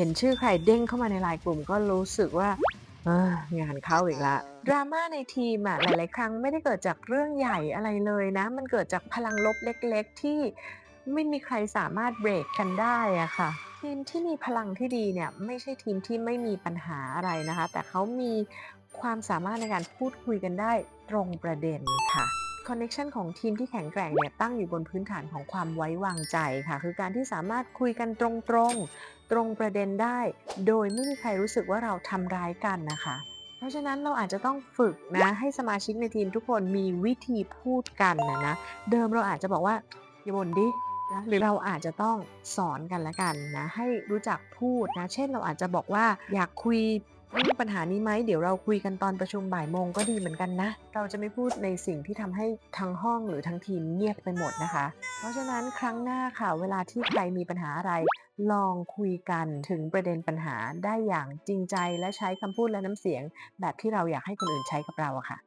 ห็นชื่อใครเด้งเข้ามาในไลน์กลุ่มก็รู้สึกว่าเอองานเข้าอีกแล้วดราม่าในทีมอะหลาย ๆ ครั้งไม่ได้เกิดจากเรื่องใหญ่อะไรเลยนะ มันเกิดจากพลังลบเล็ก ๆ ที่ไม่มีใครสามารถเบรกกันได้อะค่ะ ทีมที่มีพลังที่ดีเนี่ยไม่ใช่ทีมที่ไม่มีปัญหาอะไรนะคะ แต่เขามีความสามารถในการพูดคุยกันได้ตรงประเด็นค่ะ คอนเน c ชันของทีมที่แข็งแกร่งเนี่ยตั้งอยู่บนพื้นฐานของความไว้วางใจค่ะ คือการที่สามารถคุยกันตรงๆตรงประเด็นได้ โดยไม่มีใครรู้สึกว่าเราทำร้ายกันนะคะ เพราะฉะนั้นเราอาจจะต้องฝึกนะ ให้สมาชิกในทีมทุกคนมีวิธีพูดกันนะนะเดิมเราอาจจะบอกว่าอย่าบ่นดินะหรือเราอาจจะต้องสอนกันละกันนะให้รู้จักพูดนะ เช่นเราอาจจะบอกว่าอยากคุย เรื่องปัญหานี้ไหมเดี๋ยวเราคุยกันตอนประชุมบ่ายโมงก็ดีเหมือนกันนะ เราจะไม่พูดในสิ่งที่ทำให้ทั้งห้องหรือทั้งทีมเงียบไปหมดนะคะ เพราะฉะนั้นครั้งหน้าค่ะ เวลาที่ใครมีปัญหาอะไร ลองคุยกันถึงประเด็นปัญหาได้อย่างจริงใจและใช้คำพูดและน้ำเสียง แบบที่เราอยากให้คนอื่นใช้กับเราอะค่ะ